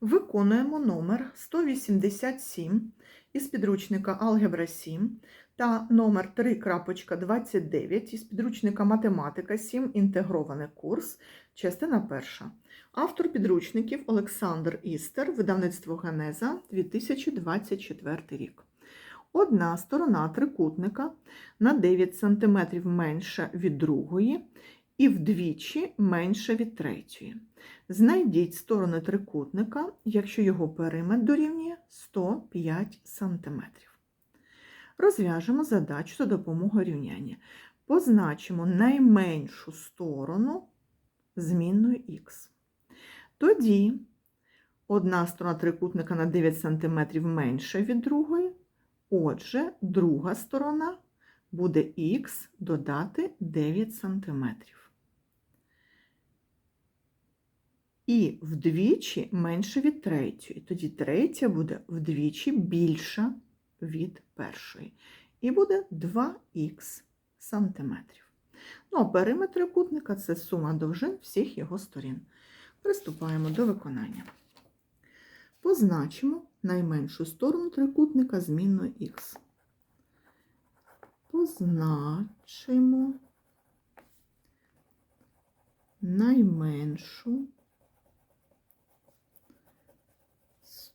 Виконуємо номер 187 із підручника Алгебра 7 та номер 3.29 із підручника Математика 7. Інтегрований курс, частина перша. Автор підручників Олександр Істер, видавництво Генеза 2024 рік. Одна сторона трикутника на 9 см менша від другої і вдвічі менша від третьої. Знайдіть сторони трикутника, якщо його периметр дорівнює 105 см. Розв'яжемо задачу за допомогою рівняння. Позначимо найменшу сторону змінною х. Тоді одна сторона трикутника на 9 см менша від другої, отже, друга сторона буде х додати 9 см. І вдвічі менше від третьої. Тоді третя буде вдвічі більша від першої. І буде 2х сантиметрів. Ну, а периметр трикутника – це сума довжин всіх його сторін. Приступаємо до виконання. Позначимо найменшу сторону трикутника змінною х. Позначимо найменшу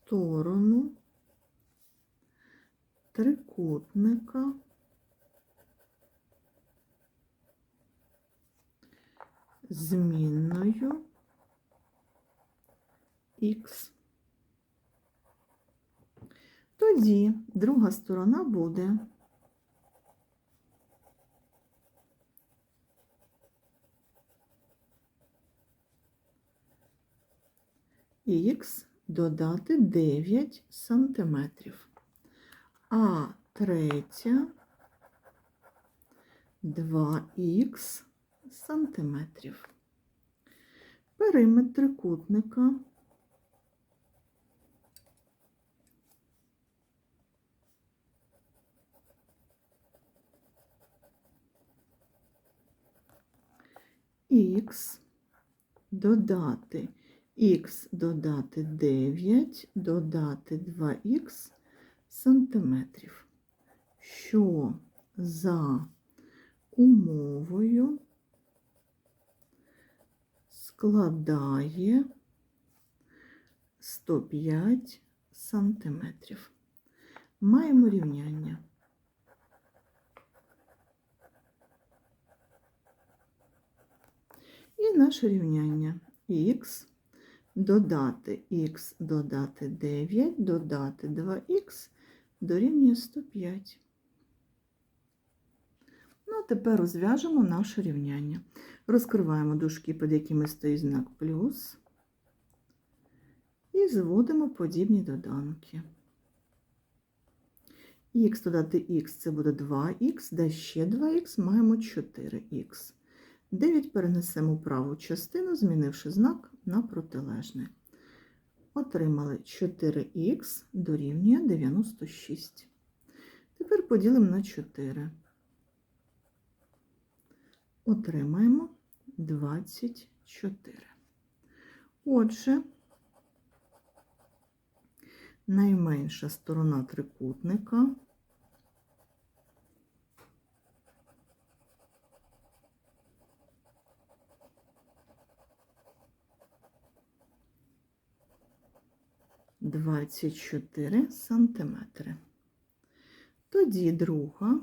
сторону трикутника. Змінною х. Тоді друга сторона буде. Х додати 9 сантиметрів, а третя 2х сантиметрів. Периметр трикутника х додати х додати 9, додати 2х сантиметрів, що за умовою складає 105 сантиметрів. Маємо рівняння. І наше рівняння х додати х додати 9, додати 2х дорівнює 105. Ну, а тепер розв'яжемо наше рівняння. Розкриваємо дужки, під якими стоїть знак плюс, і зводимо подібні доданки. Х додати х це буде 2х, де ще 2х маємо 4х. 9 перенесемо праву частину, змінивши знак на протилежний. Отримали 4х дорівнює 96. Тепер поділимо на 4. Отримаємо 24. Отже, найменша сторона трикутника Двадцять чотири сантиметри. Тоді друга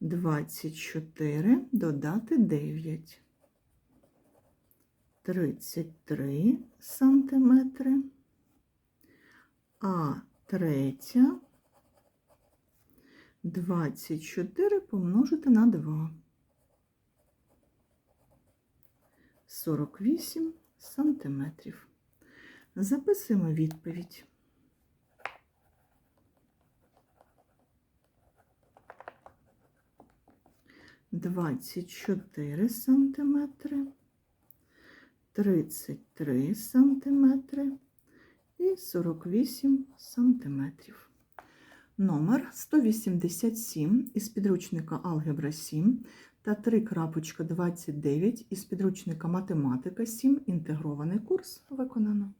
24 додати 9. 33 сантиметри. А третя 24 помножити на 2. 48 сантиметрів. Записуємо відповідь. Двадцять чотири сантиметри, тридцять три сантиметри і сорок вісім сантиметрів. Номер 187 із підручника Алгебра 7 та 3.29 із підручника Математика 7. Інтегрований курс виконано.